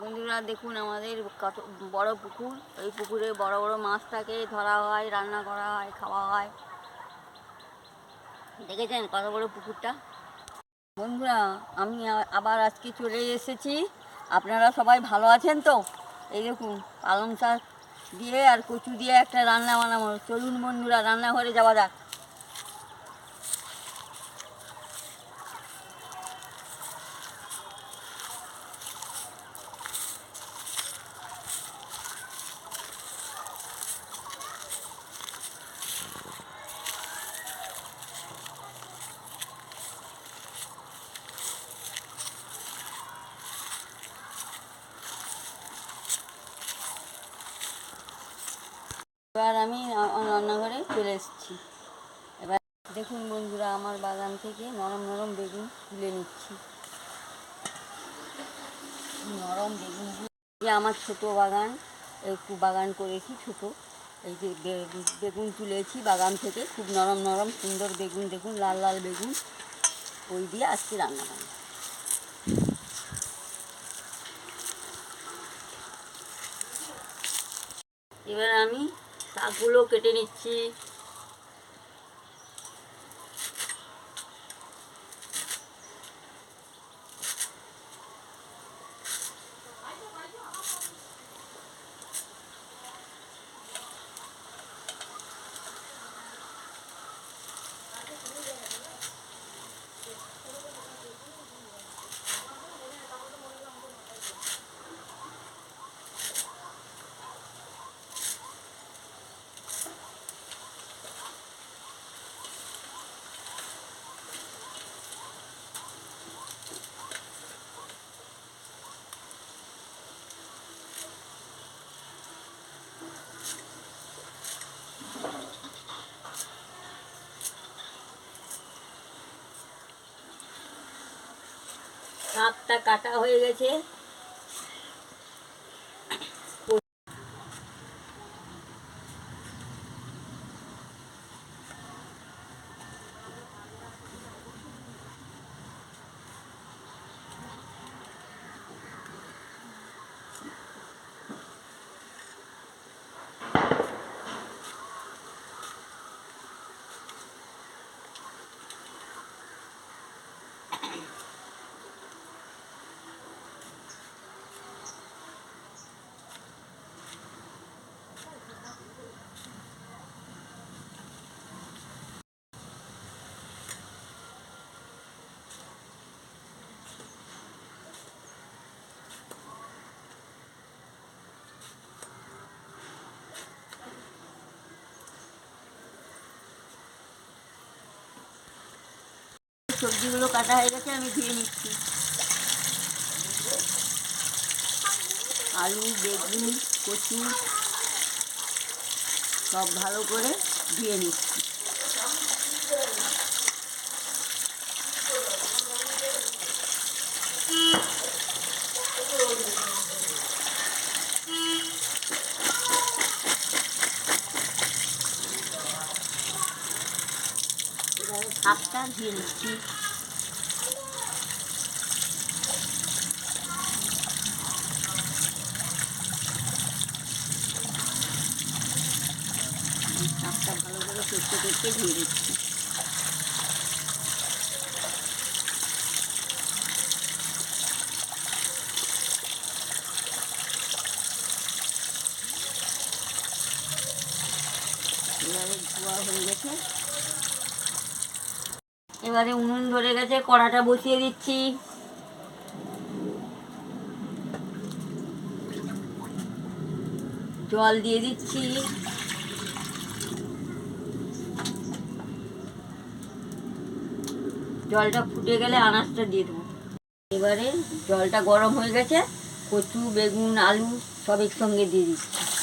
বন্ধুরা, দেখুন আমাদের কত বড় পুকুর। এই পুকুরে বড় বড় মাছ থাকে, ধরা হয়, রান্না করা হয়, খাওয়া হয়। দেখেছেন কত বড় পুকুরটা? বন্ধুরা, আমি আবার আজকে চলে এসেছি। আপনারা সবাই ভালো আছেন তো? এই দেখুন, পালং শাক দিয়ে আর কচু দিয়ে একটা রান্না বানাবো। চলুন বন্ধুরা, রান্নাঘরে যাওয়া যাক। এবার আমি রান্নাঘরে চলে এসেছি। এবার দেখুন বন্ধুরা, আমার বাগান থেকে নরম নরম বেগুন তুলে নিচ্ছি। নরম বেগুন আমার ছোট বাগান, একটু বাগান করেছি ছোট। এই যে বেগুন তুলেছি বাগান থেকে, খুব নরম নরম সুন্দর বেগুন, দেখুন লাল লাল বেগুন। ওই দিয়ে আজকে রান্না বান্না। এবার আমি শাকগুলো কেটে নিচ্ছি। শাকটা কাটা হয়ে গেছে। সবজিগুলো কাটা হয়ে গেছে, আমি ধুয়ে নিচ্ছি। আলু, বেগুন, কচু, সব ভালো করে ধুয়ে নিচ্ছি। শাকটা ধুয়ে নিচ্ছি শাকটা ভালো করে করতে করতে ধুয়ে দিচ্ছি এবারে ধোয়া হয়ে গেছে। এবারে উনুন ধরে গেছে, কড়াটা বসিয়ে দিচ্ছি। জল দিয়ে দিচ্ছি। জলটা ফুটে গেলে আনাজটা দিয়ে দেবো। এবারে জলটা গরম হয়ে গেছে, কচু, বেগুন, আলু সব একসঙ্গে দিয়ে দিচ্ছি।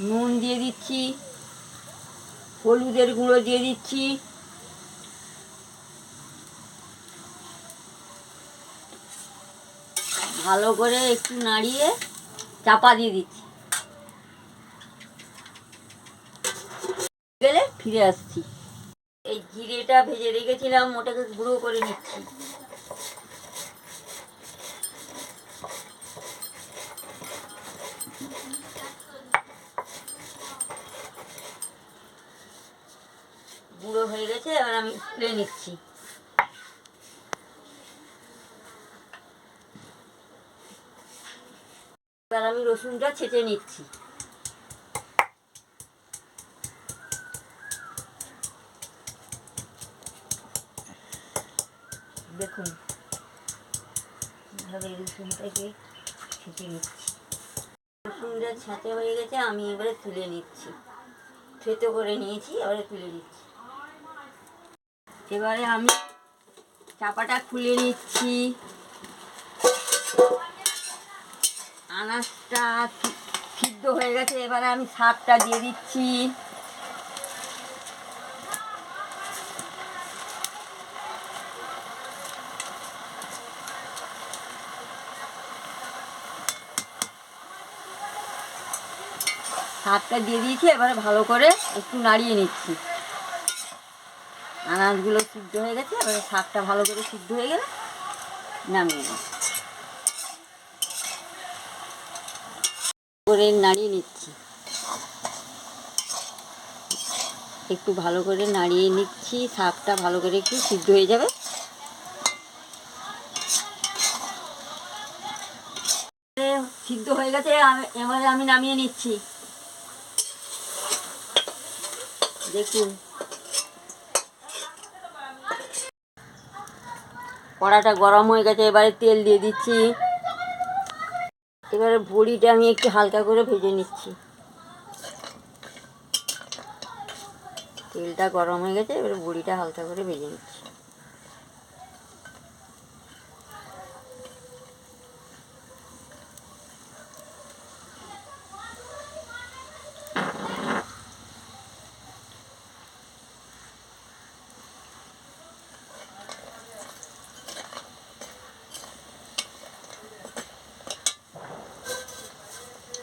নুন দিয়ে দিচ্ছি, হলুদের গুঁড়ো দিয়ে দিচ্ছি। ভালো করে একটু নাড়িয়ে চাপা দিয়ে দিচ্ছি। গেলে ফিরে আসছি। এই জিরেটা ভেজে রেখেছিলাম, ওটাকে গুঁড়ো করে নিচ্ছি গুঁড়ো হয়ে গেছে এবার আমি তুলে নিচ্ছি। এবার আমি রসুনটা ছেঁচে নিচ্ছি। দেখুন, এভাবে রসুনটাকে ছেঁচে নিচ্ছি। রসুনটা ছাঁচে হয়ে গেছে, আমি এবারে তুলে নিচ্ছি। থেতো করে নিয়েছি, এবারে তুলে নিচ্ছি। এবারে আমি চাপাটা খুলে নিচ্ছি। আনাজটা সিদ্ধ হয়ে গেছে, এবারে আমি শাকটা দিয়ে দিচ্ছি। শাকটা দিয়ে দিয়েছি, এবারে ভালো করে একটু নাড়িয়ে নিচ্ছি। আনাজগুলো সিদ্ধ হয়ে গেছে, এবারে শাকটা ভালো করে সিদ্ধ হয়ে গেলে নামিয়ে নেব। করে নাড়িয়ে নিচ্ছি। একটু ভালো করে নাড়িয়ে নিচ্ছি, শাকটা ভালো করে একটু সিদ্ধ হয়ে যাবে। সিদ্ধ হয়ে গেছে এবারে আমি নামিয়ে নিচ্ছি। দেখুন কড়াটা গরম হয়ে গেছে, এবারে তেল দিয়ে দিচ্ছি। এবারে বড়িটা আমি একটু হালকা করে ভেজে নিচ্ছি। তেলটা গরম হয়ে গেছে, এবারে বড়িটা হালকা করে ভেজে নিচ্ছি।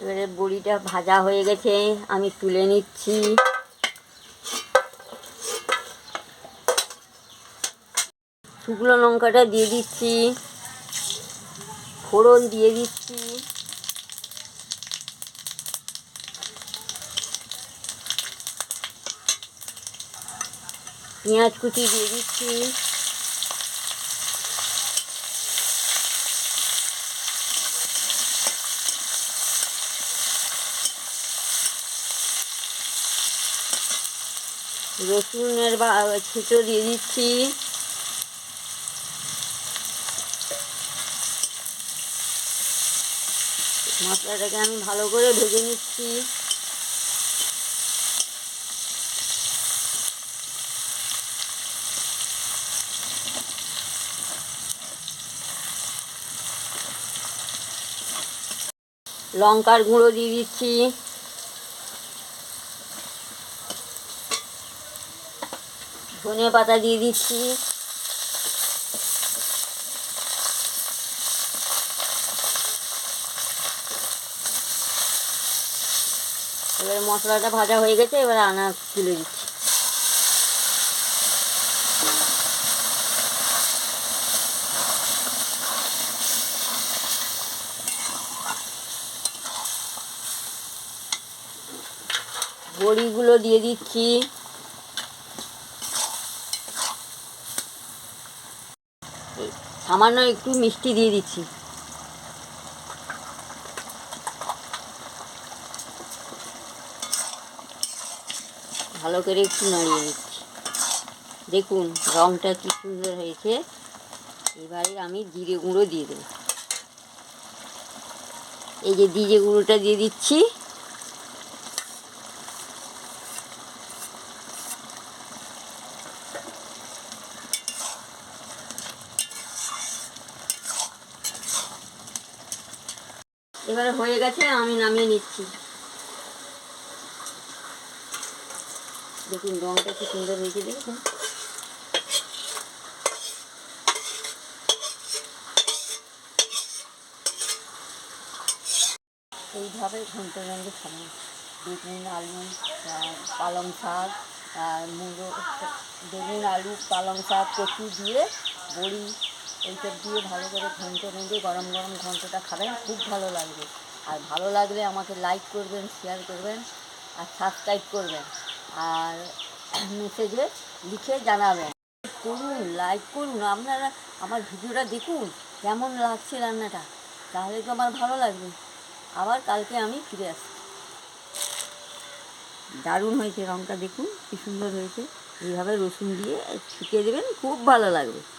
এবারে বড়িটা ভাজা হয়ে গেছে, আমি তুলে নিচ্ছি। শুকনো লঙ্কাটা দিয়ে দিচ্ছি, ফোড়ন দিয়ে দিচ্ছি। পেঁয়াজ কুচি দিয়ে দিচ্ছি। রসুনের বা ছিটো দিয়ে দিচ্ছি। মশলাটাকে আমি ভালো করে ভেজে নিচ্ছি। লঙ্কার গুঁড়ো দিয়ে দিচ্ছি। ধনে পাতা দিয়ে দিচ্ছি। এবার মশলাটা ভাজা হয়ে গেছে, এবার আনা তুলে দিচ্ছি। বড়িগুলো দিয়ে দিচ্ছি এই সামান্য একটু মিষ্টি দিয়ে দিচ্ছি। ভালো করে একটু নাড়িয়ে নিচ্ছি। দেখুন রঙটা কি সুন্দর হয়েছে। এবারে আমি জিরে গুঁড়ো দিয়ে দেবো। এই যে জিরে গুঁড়োটা দিয়ে দিচ্ছি। এবারে হয়ে গেছে, আমি নামিয়ে নিচ্ছি। দেখুন রঙটা কি সুন্দর হয়েছে, দেখুন। এইভাবে ঘন্ট রঙে খাবেন বেগুন, আলু পালং শাক, আর মুলো বেগুন, আলু, পালং শাক, কচু দিয়ে বড়ি এইসব দিয়ে ভালো করে ঘন্ট ঘন্টে গরম গরম ঘন্টটা খাবেন, খুব ভালো লাগবে। আর ভালো লাগলে আমাকে লাইক করবেন শেয়ার করবেন, আর সাবস্ক্রাইব করবেন। আর মেসেজে লিখে জানাবেন। করুন লাইক করুন। আপনারা আমার ভিডিওটা দেখুন, কেমন লাগছে রান্নাটা। তাহলে তো আমার ভালো লাগবে। আবার কালকে আমি ফিরে আসছি। দারুণ হয়েছে রঙটা দেখুন, কি সুন্দর হয়েছে। এইভাবে রসুন দিয়ে শুকিয়ে দেবেন, খুব ভালো লাগবে।